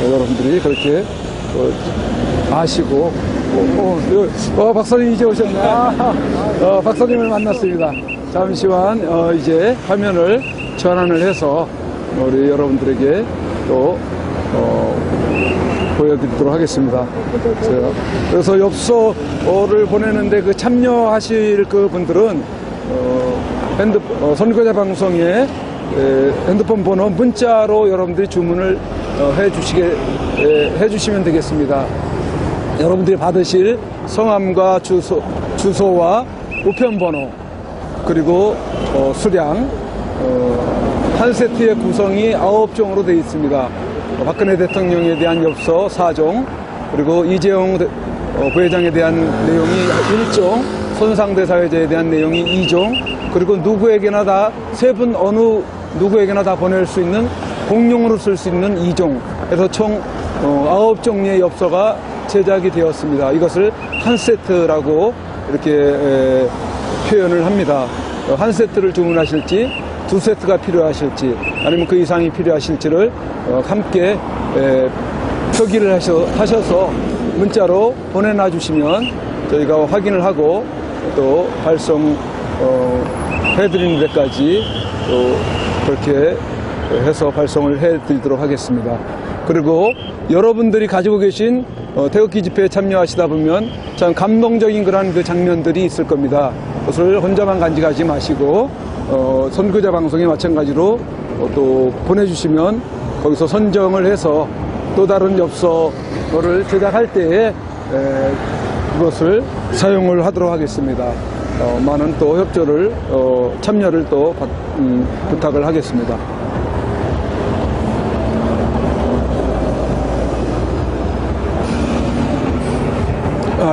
어, 여러분들이 그렇게 어, 아시고 어, 어, 어, 박사님 이제 오셨네. 아, 어, 박사님을 만났습니다. 잠시만 어, 이제 화면을 전환을 해서 우리 여러분들에게 또 어, 보여드리도록 하겠습니다. 그래서 엽서를 보내는데 그 참여하실 그 분들은 어, 핸드 어, 선거자 방송에 에, 핸드폰 번호 문자로 여러분들이 주문을 어, 해주시게 에, 해주시면 되겠습니다. 여러분들이 받으실 성함과 주소, 주소와 우편번호 그리고 어, 수량 어, 한 세트의 구성이 아홉 종으로 되어 있습니다. 어, 박근혜 대통령에 대한 엽서 4종 그리고 이재용 대- 어, 부회장에 대한 내용이 1종 손상대 사회자에 대한 내용이 2종 그리고 누구에게나 다 세 분 어느 누구에게나 다 보낼 수 있는 공용으로 쓸 수 있는 2종 해서 총 어, 아홉 종류의 엽서가 제작이 되었습니다. 이것을 한 세트라고 이렇게 에, 표현을 합니다. 어, 한 세트를 주문하실지 두 세트가 필요하실지 아니면 그 이상이 필요하실지를 어, 함께 에, 표기를 하셔, 하셔서 문자로 보내놔 주시면 저희가 확인을 하고 또 발송 어, 해드리는 데까지 또 그렇게 해서 발송을 해드리도록 하겠습니다. 그리고 여러분들이 가지고 계신 어, 태극기 집회에 참여하시다 보면 참 감동적인 그런 그 장면들이 있을 겁니다. 그것을 혼자만 간직하지 마시고 어, 선거자 방송에 마찬가지로 어, 또 보내주시면 거기서 선정을 해서 또 다른 엽서를 제작할 때에 에, 그것을 사용을 하도록 하겠습니다. 어, 많은 또 협조를 어, 참여를 또 받- 음, 부탁을 하겠습니다.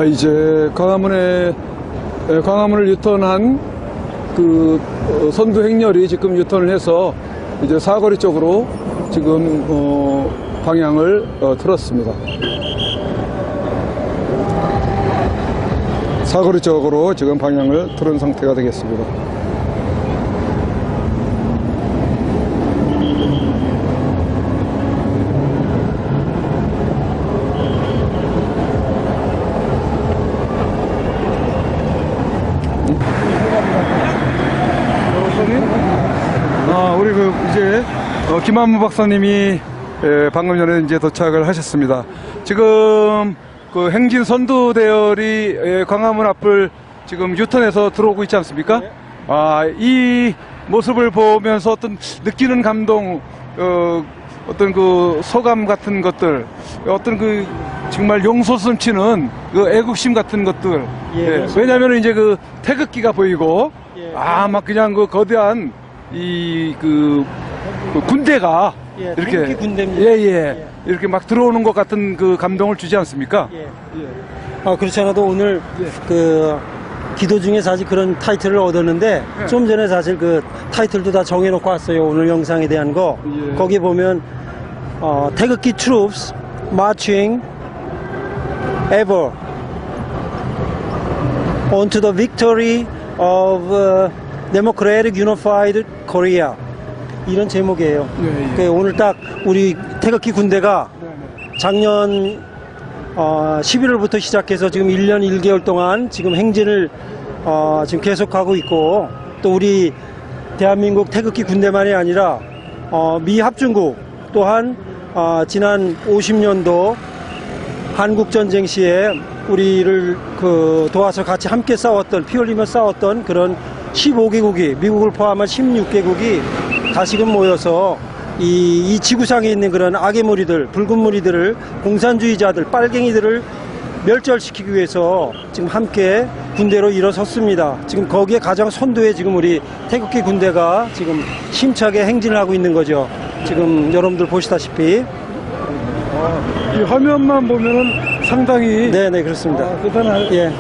아 이제 광화문에 에, 광화문을 유턴한 그 어, 선두 행렬이 지금 유턴을 해서 이제 사거리 쪽으로 지금 어, 방향을 어, 틀었습니다. 사거리 쪽으로 지금 방향을 틀은 상태가 되겠습니다. 그 이제 어, 김한무 박사님이 에, 방금 전에 이제 도착을 하셨습니다. 지금 그 행진 선두 대열이 에, 광화문 앞을 지금 유턴해서 들어오고 있지 않습니까? 아, 이 모습을 보면서 어떤 느끼는 감동, 어, 어떤 그 소감 같은 것들, 어떤 그 정말 용솟음치는 그 애국심 같은 것들. 예, 그렇습니다. 왜냐하면 이제 그 태극기가 보이고, 예. 아, 막 그냥 그 거대한 이 그 군대가 예, 이렇게 군대입니다. 예, 예, 이렇게 막 들어오는 것 같은 그 감동을 주지 않습니까? 예. 아, 그렇지 않아도 오늘 그 기도 중에 사실 그런 타이틀을 얻었는데 예. 좀 전에 사실 그 타이틀도 다 정해놓고 왔어요. 오늘 영상에 대한 거. 예. 거기 보면 어, 태극기 troops marching ever onto the victory of uh, democratic unified Korea. 이런 제목이에요. 예, 예. 그 오늘 딱 우리 태극기 군대가 작년 어, 11월부터 시작해서 지금 1년 1개월 동안 지금 행진을 어, 지금 계속하고 있고 또 우리 대한민국 태극기 군대만이 아니라 어, 미 합중국 또한 어, 지난 50년도 한국 전쟁 시에 우리를 그 도와서 같이 함께 싸웠던 피 흘리며 싸웠던 그런 15개국이 미국을 포함한 16개국이 다시금 모여서 이, 이 지구상에 있는 그런 악의 무리들, 붉은 무리들을 공산주의자들, 빨갱이들을 멸절시키기 위해서 지금 함께 군대로 일어섰습니다. 지금 거기에 가장 선두에 지금 우리 태극기 군대가 지금 힘차게 행진을 하고 있는 거죠. 지금 여러분들 보시다시피. 이 화면만 보면은 상당히 네네, 그렇습니다. 아, 대단한 예.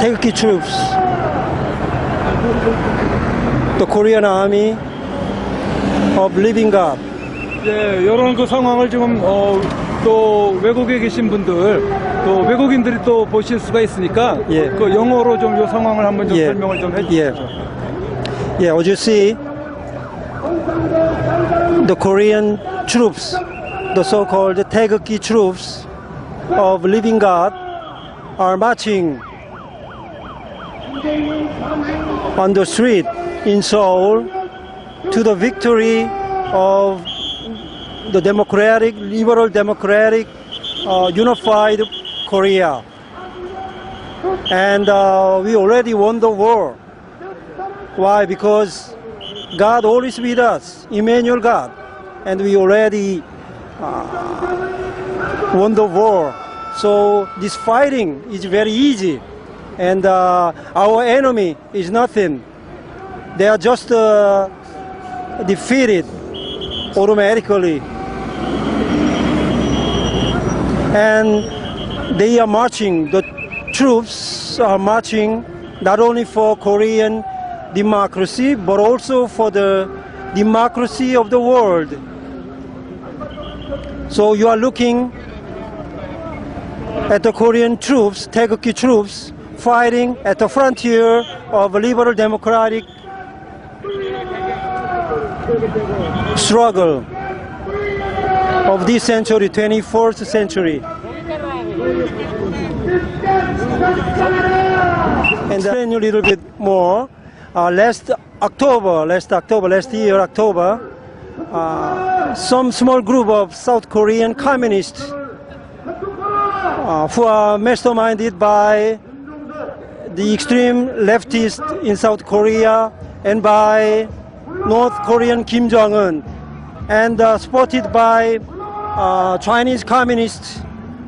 태극기 troops. 또 Korean Army of Living God. 예, 이런 그 상황을 지금 어, 또 외국에 계신 분들 또 외국인들이 또 보실 수가 있으니까 예. 그 영어로 좀 이 상황을 한번 좀 예. 설명을 좀 예. 해주시죠. Yeah, as you see, the Korean troops the so-called 태극기 troops of Living God are marching on the street in Seoul to the victory of the democratic, liberal democratic, uh, unified Korea. And uh, we already won the war. Why? Because God always with us, Emmanuel God. And we already uh, won the war. So this fighting is very easy. And uh, our enemy is nothing. They are just uh, defeated automatically. And they are marching, the troops are marching not only for Korean democracy, but also for the democracy of the world. So you are looking at the Korean troops, Taegukgi troops, fighting at the frontier of a liberal democratic struggle of this century, 21st century. And then a little bit more. Uh, last October, last October, last year October, uh, some small group of South Korean communists uh, who are masterminded by the extreme leftists in South Korea and by North Korean Kim Jong Un, and uh, supported by uh, Chinese Communist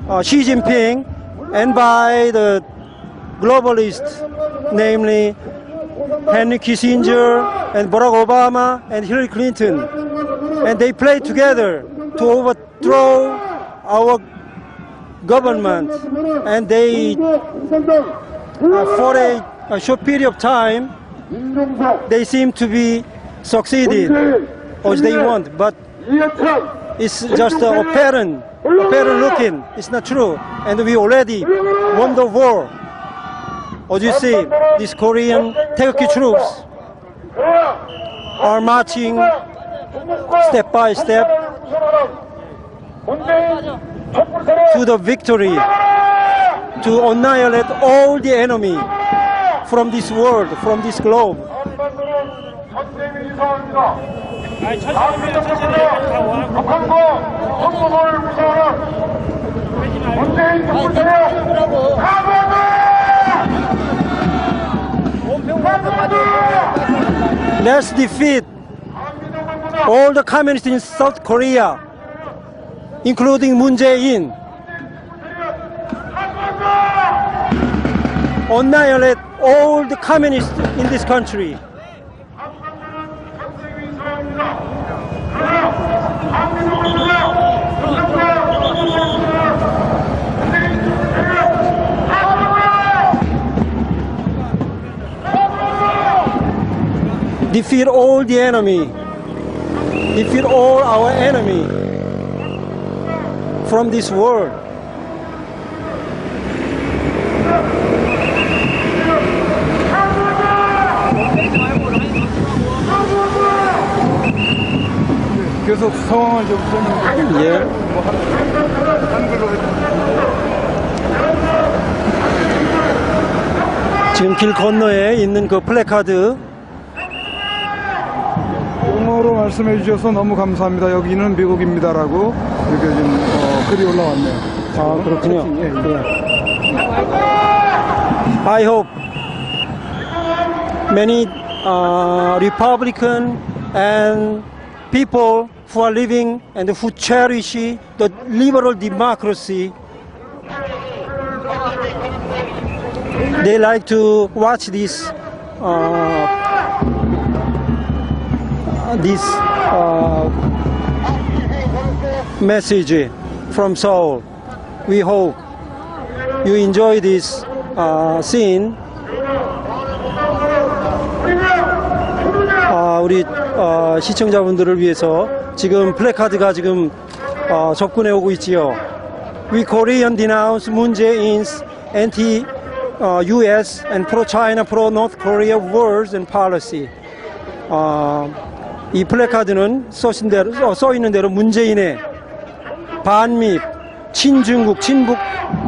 uh, Xi Jinping, and by the globalists, namely Henry Kissinger and Barack Obama and Hillary Clinton, and they played together to overthrow our government, and they, uh, for a, a short period of time, they seem to be succeeded as they want, but it's just uh, apparent, apparent looking. It's not true, and we already won the war. As you see, these Korean Taegukgi troops are marching step by step to the victory to annihilate all the enemy from this world, from this globe. 선생님이 이상합니다. 대한민국으로 북한과 한국을 무서워하는 문재인 정부세요. 가보자! 가보자! Let's defeat all the communists in South Korea, including Moon Jae-in. Annihilate all the communists in this country. Defeat all the enemy. Defeat all our enemy from this world. 계속 상황을 좀 설명해 예. 한글로 지금 길 건너에 있는 그 플래카드 영어로 말씀해 주셔서 너무 감사합니다. 여기는 미국입니다라고 이렇게 지금 어, 글이 올라왔네요. 아 그렇군요. 예, 예. 예. I hope many uh, Republican and people who are living and who cherish the liberal democracy they like to watch this uh, this uh, message from Seoul. We hope you enjoy this uh, scene. 아, 우리 어, 시청자분들을 위해서 지금 플래카드가 지금 어, 접근해 오고 있지요. We Korean denounce Moon Jae-in's anti uh, U.S. and pro-China, pro-North Korea words and policy. 어, 이 플래카드는 써신 대로 써, 써 있는 대로 문재인의 반미, 친중국, 친북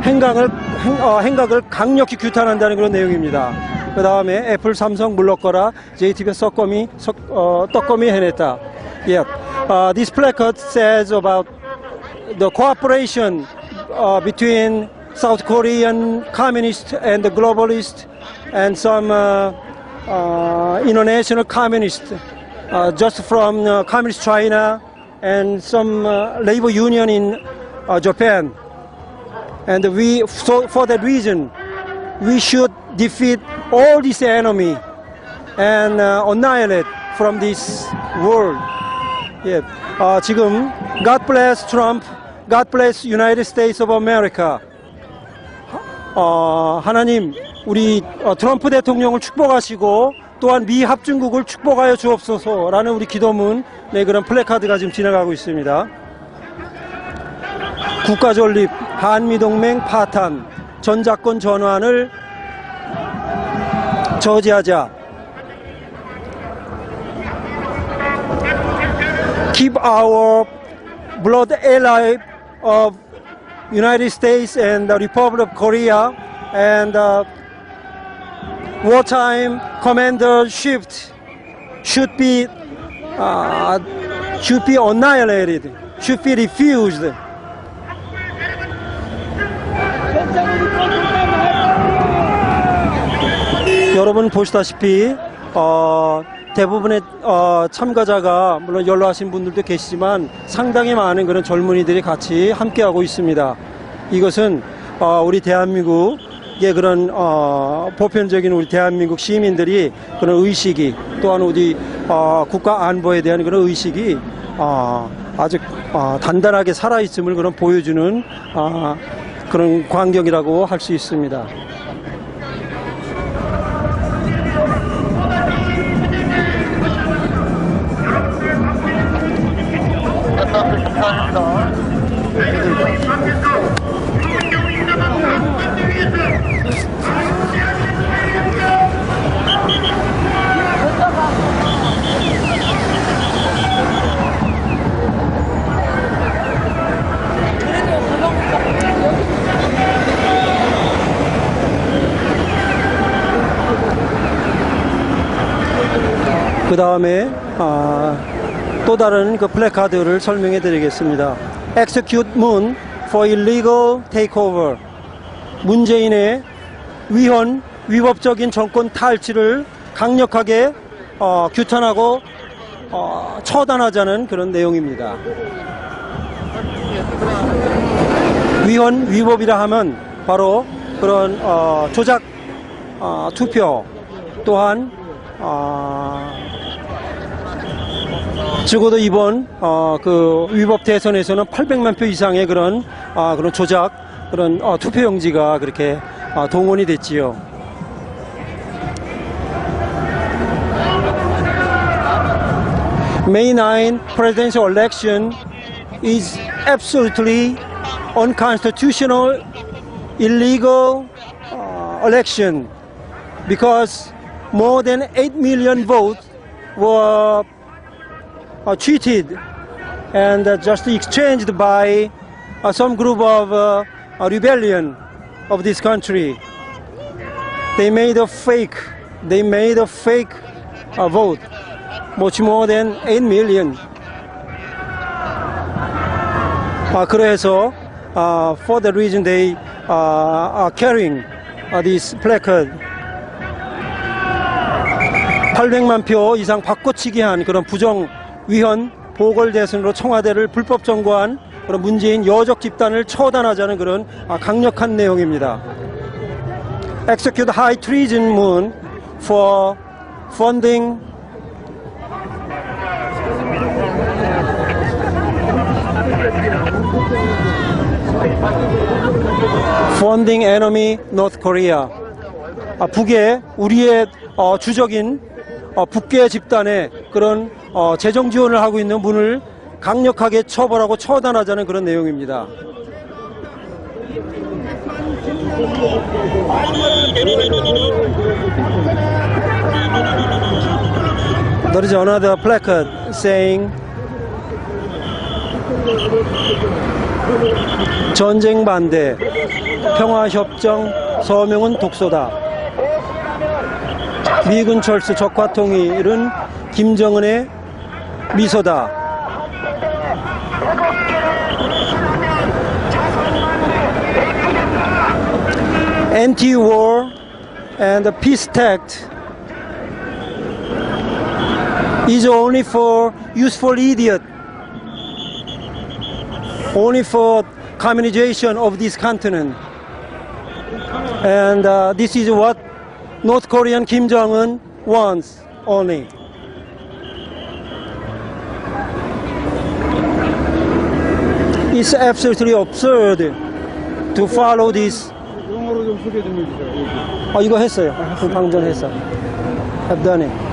행각을 행, 어, 행각을 강력히 규탄한다는 그런 내용입니다. 그 다음에 애플, 삼성 물러거라, JTB 썩거미, 썩, 어, 떡거미 해냈다. Yeah. Uh, this placard says about the cooperation uh, between South Korean communists and the globalists and some uh, uh, international communists, uh, just from uh, communist China and some uh, labor union in uh, Japan. And we, so for that reason, we should defeat all this enemy and uh, annihilate from this world. 예, 아, 지금 God bless Trump, God bless United States of America. 어, 하나님, 우리 어, 트럼프 대통령을 축복하시고 또한 미 합중국을 축복하여 주옵소서라는 우리 기도문, 네 그런 플래카드가 지금 지나가고 있습니다. 국가 존립, 한미 동맹 파탄, 전자권 전환을 저지하자. keep our blood ally of United States and the Republic of Korea and uh, wartime commander shift should be uh, should be annihilated, should be refused. 여러분 보시다시피 어, 대부분의 어, 참가자가 물론 연로하신 분들도 계시지만 상당히 많은 그런 젊은이들이 같이 함께하고 있습니다. 이것은 어, 우리 대한민국 의 그런 어, 보편적인 우리 대한민국 시민들이 그런 의식이 또한 우리 어, 국가 안보에 대한 그런 의식이 어, 아주 어, 단단하게 살아 있음을 그런 보여주는 어, 그런 광경이라고 할 수 있습니다. 그 다음에 아, 또 다른 그 플래카드를 설명해 드리겠습니다. Execute Moon for illegal takeover. 문재인의 위헌, 위법적인 정권 탈취를 강력하게 어, 규탄하고 어, 처단하자는 그런 내용입니다. 위헌, 위법이라 하면 바로 그런 어, 조작 어, 투표 또한 어, 적어도 이번 어, 그 위법 대선에서는 800만 표 이상의 그런 아, 그런 조작 그런 어, 투표용지가 그렇게 아, 동원이 됐지요. May 9 presidential election is absolutely unconstitutional, illegal uh, election because more than 8 million votes were uh, cheated and uh, just exchanged by uh, some group of uh, uh, rebellion of this country. They made a fake, they made a fake uh, vote, much more than 8 million. 아, 그래서 uh, for the reason they uh, are carrying uh, this placard 800만 표 이상 바꿔치기 한 그런 부정 위헌 보궐 대선으로 청와대를 불법 점거한 그런 문재인 여적 집단을 처단하자는 그런 아, 강력한 내용입니다. Execute high treason moon for funding funding enemy. 아, 북에 우리의 어, 주적인 어, 북계 집단의 그런 어, 재정 지원을 하고 있는 분을 강력하게 처벌하고 처단하자는 그런 내용입니다. There is another placard saying 전쟁 반대, 평화협정, 서명은 독소다. 미군 철수 적화 통일은 김정은의 미소다. anti-war and the peace pact is only for useful idiot, only for communization of this continent. And uh, this is what North Korean Kim Jong-un wants only. It's absolutely absurd to follow this 영어로 좀 소개 좀 해주세요. 여기. 어, 이거 했어요. 방금 전에 했어. I've done it.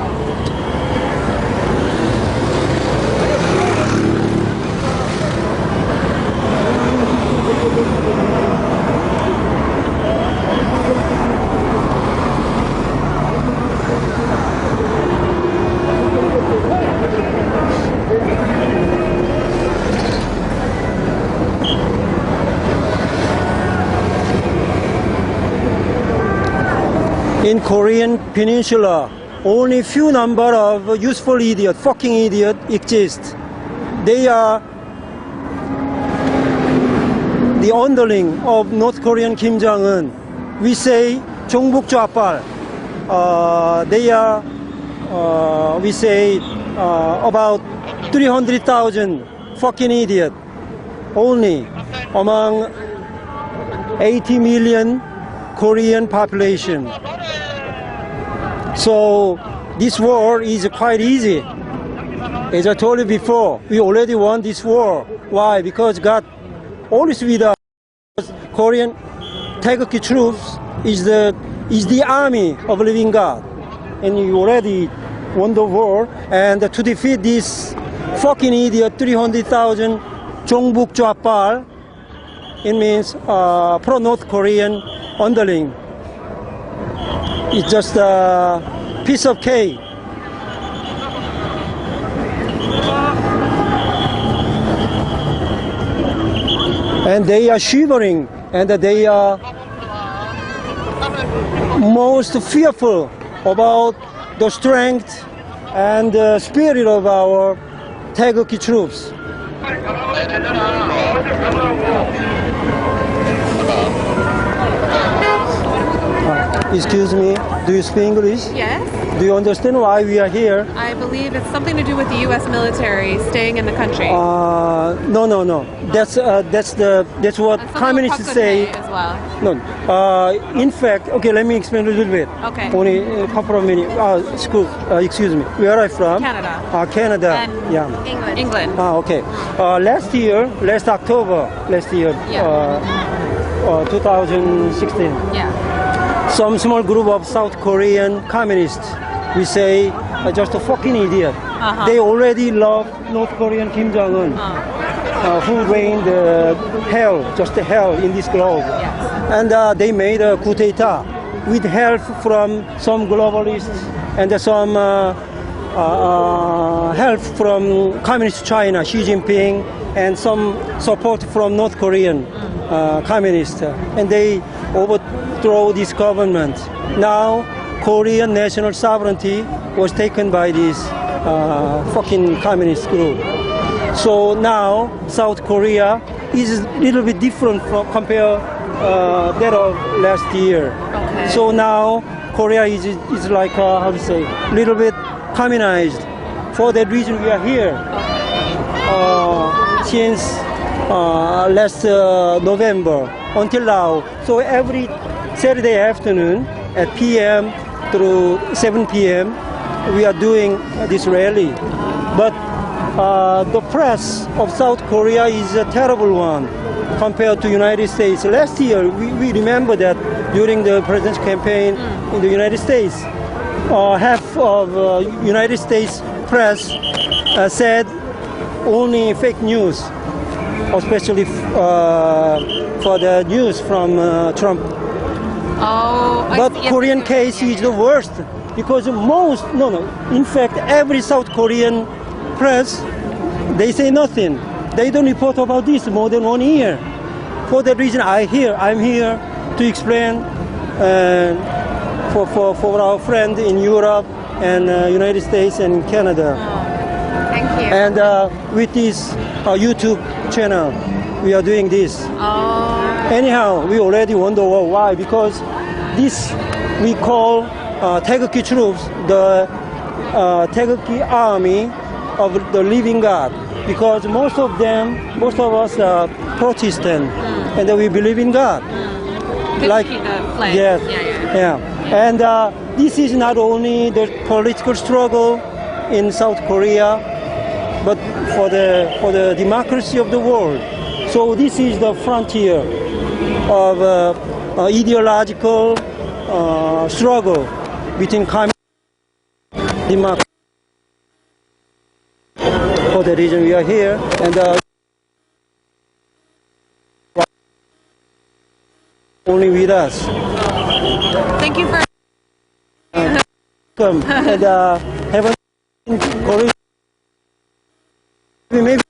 in Korean peninsula, only few number of useful idiot, fucking idiot exist. They are the underling of North Korean Kim Jong-un. We say 종북 좌빨. Uh, they are, uh, we say uh, about 300,000 fucking idiot only among 80 million Korean population. So this war is quite easy. As I told you before, we already won this war. Why? Because God always with us. Korean Taegukgi troops is the is the army of living God, and you already won the war. And to defeat this fucking idiot, 300,000 Jongbuk Jwapal, it means uh, pro North Korean underling. It's just a piece of cake. And they are shivering and they are most fearful about the strength and the spirit of our Taegukgi troops. Excuse me, do you speak English? Yes, Do you understand why we are here? I believe it's something to do with the U.S. military staying in the country. Uh, no, no, no. That's uh, that's the that's what And some communists of say. Pakistan as well. No. Uh, in fact, okay. Let me explain a little bit. Okay. Only a couple of minutes. Uh, school, uh, excuse me. Where are you from? Canada. Uh, Canada. And yeah. England. England. Ah, okay. Uh, last year, last October, last year, Yeah. uh, uh, 2016. yeah. Some small group of South Korean communists, we say, are just a fucking idiot. Uh-huh. They already love North Korean Kim Jong Un, Uh, uh, who reigned uh, hell, just hell in this globe. yes. And uh, they made a coup d'etat with help from some globalists and some uh, uh, uh, help from Communist China, Xi Jinping, and some support from North Korean uh, communists. And they overthrow this government. Now, Korean national sovereignty was taken by this uh, fucking communist group. So now South Korea is a little bit different from compare uh, that of last year. Okay. So now Korea is is like uh, how to say a little bit communized. For that reason we are here uh, since uh, last uh, November until now. So every Saturday afternoon at PM through 7 PM we are doing this rally. But uh, the press of South Korea is a terrible one compared to United States. Last year, we, we remember that during the presidential campaign in the United States, uh, half of uh, United States press uh, said only fake news, especially uh, for the news from uh, Trump Oh, I but see. Korean yes, case yes, is the worst because most, no, no, in fact, every South Korean press, they say nothing. they don't report about this more than one year. For that reason, I here, I'm here to explain uh, for, for, for our friend in Europe and uh, United States and Canada. Thank you. And uh, with this uh, YouTube channel, we are doing this. oh, Anyhow, we already wonder well, why because this we call uh, troops the uh, army of the living God because most of them, most of us are Protestant and we believe in God. like the flag. Yes. Yeah, yeah. yeah. And uh, this is not only the political struggle in South Korea, but for the for the democracy of the world. So this is the frontier of uh, uh, ideological uh, struggle between communist democracy. For the reason we are here, and uh, only with us. Thank you for. welcome and uh, have a Korea. Maybe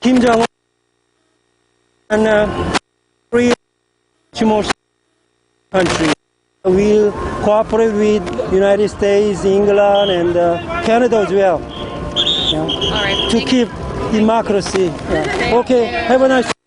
Kim Jong and uh, much more country will cooperate with United States, England, and uh, Canada as well yeah, All right. to keep democracy. Yeah. Okay, have a nice.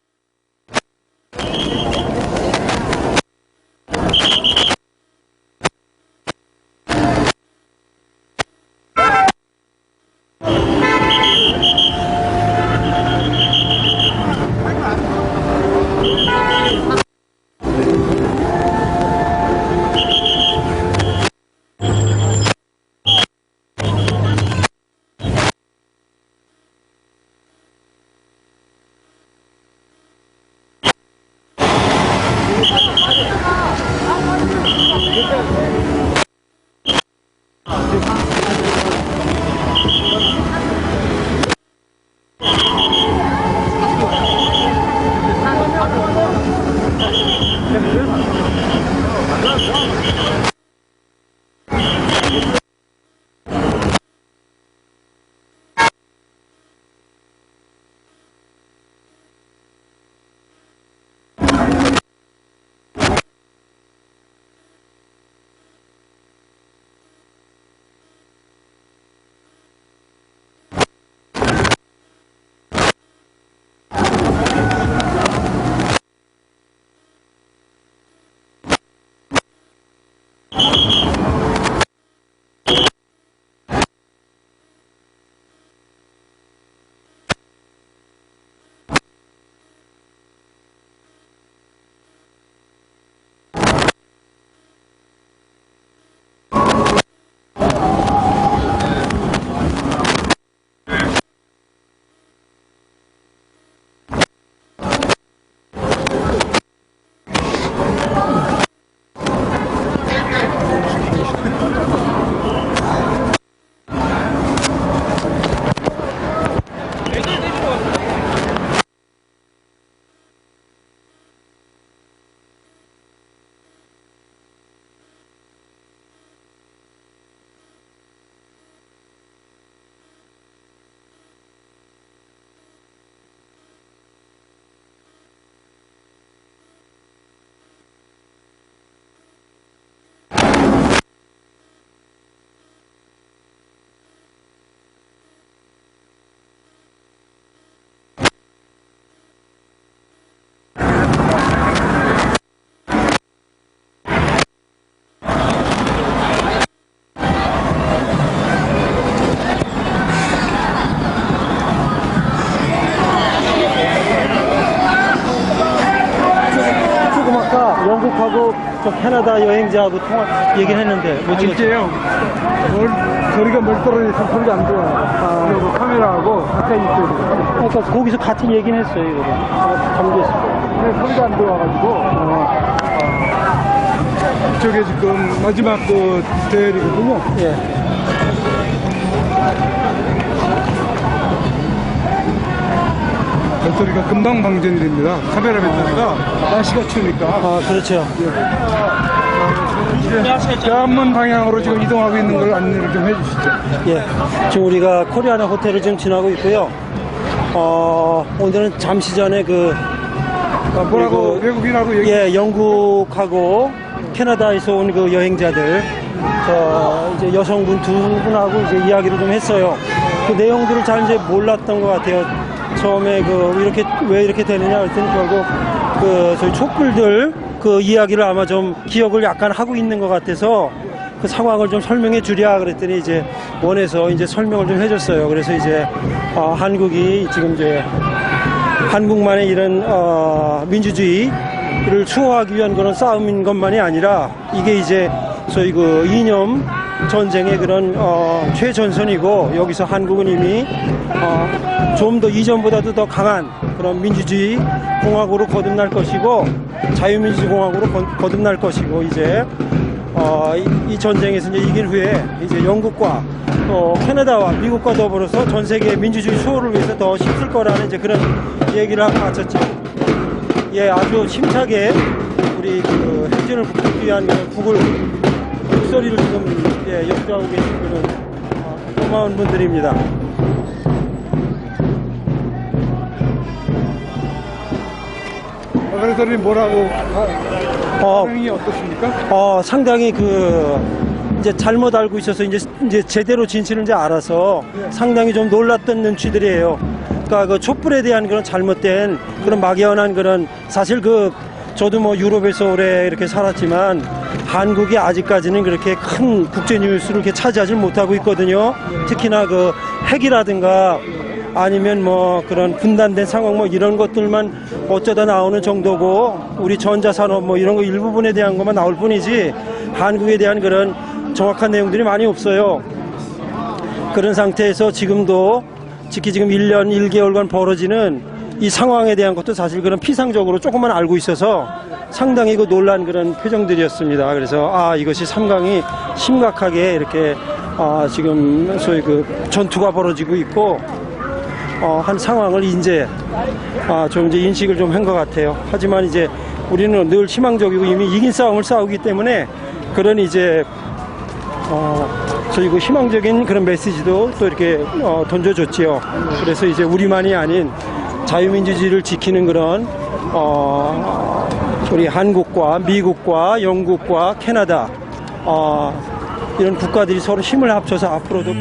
저 캐나다 여행자하고 통화 얘기를 했는데 못 찍었죠? 이제요. 멀, 거리가 멀 떨어져서 소리가 안 좋아요. 그리고 카메라하고 가까이 있어야 돼요. 그러니까 거기서 같은 얘기는 했어요, 이거. 잠겼어요. 근데 소리가 안 좋아가지고, 어, 어, 이쪽에 지금 마지막 그 대열이거든요. 예. 배터리가 금방 방전이 됩니다. 카메라 배터리가 날씨가 추우니까. 아, 그렇죠. 예. 대한문 방향으로 지금 이동하고 있는 걸 안내를 좀 해주시죠. 예, 지금 우리가 코리아나 호텔을 지금 지나고 있고요. 어, 오늘은 잠시 전에 그 아, 뭐라고 그리고- 외국인하고 얘기. 예, 영국하고 캐나다에서 온 그 여행자들, 저 이제 여성분 두 분하고 이제 이야기를 좀 했어요. 그 내용들을 잘 이제 몰랐던 것 같아요. 처음에 그 이렇게 왜 이렇게 되느냐 했더니 결국 그 저희 촛불들 그 이야기를 아마 좀 기억을 약간 하고 있는 것 같아서 그 상황을 좀 설명해 주랴 그랬더니 이제 원해서 이제 설명을 좀 해줬어요. 그래서 이제 어, 한국이 지금 이제 한국만의 이런 어, 민주주의를 추구하기 위한 그런 싸움인 것만이 아니라 이게 이제 소위 그 이념 전쟁의 그런 어, 최전선이고 여기서 한국은 이미 어, 좀 더 이전보다도 더 강한 그런 민주주의 공화국으로 거듭날 것이고 자유민주주의 공화국으로 거- 거듭날 것이고 이제 어, 이, 이 전쟁에서 이제 이길 후에 이제 영국과 또 캐나다와 미국과 더불어서 전 세계 민주주의 수호를 위해서 더 힘쓸 거라는 이제 그런 얘기를 하고 마쳤죠. 예, 아주 힘차게 우리 그 행진을 북돋기 위한 북을 목소리를 지금 예, 역주하고 계신 그런 어, 고마운 분들입니다. 어, 그래서 뭐라고 어, 반응이 어떻습니까? 어, 상당히 그, 이제 잘못 알고 있어서 이제, 이제 제대로 진실을 이제 알아서 상당히 좀 놀랐던 눈치들이에요. 그러니까 그 촛불에 대한 그런 잘못된 그런 막연한 그런 사실 그 저도 뭐 유럽에서 오래 이렇게 살았지만 한국이 아직까지는 그렇게 큰 국제 뉴스를 이렇게 차지하지 못하고 있거든요. 특히나 그 핵이라든가 아니면 뭐 그런 분단된 상황 뭐 이런 것들만 어쩌다 나오는 정도고 우리 전자산업 뭐 이런 거 일부분에 대한 것만 나올 뿐이지 한국에 대한 그런 정확한 내용들이 많이 없어요. 그런 상태에서 지금도 특히 지금 1년 1개월간 벌어지는 이 상황에 대한 것도 사실 그런 피상적으로 조금만 알고 있어서 상당히 그 놀란 그런 표정들이었습니다. 그래서 아 이것이 삼강이 심각하게 이렇게 아 지금 소위 그 전투가 벌어지고 있고 어, 한 상황을 이제 아, 좀 이제 인식을 좀 한 것 같아요. 하지만 이제 우리는 늘 희망적이고 이미 이긴 싸움을 싸우기 때문에 그런 이제 어, 저희 그 희망적인 그런 메시지도 또 이렇게 어, 던져줬지요. 그래서 이제 우리만이 아닌 자유민주주의를 지키는 그런 어, 우리 한국과 미국과 영국과 캐나다 어, 이런 국가들이 서로 힘을 합쳐서 앞으로도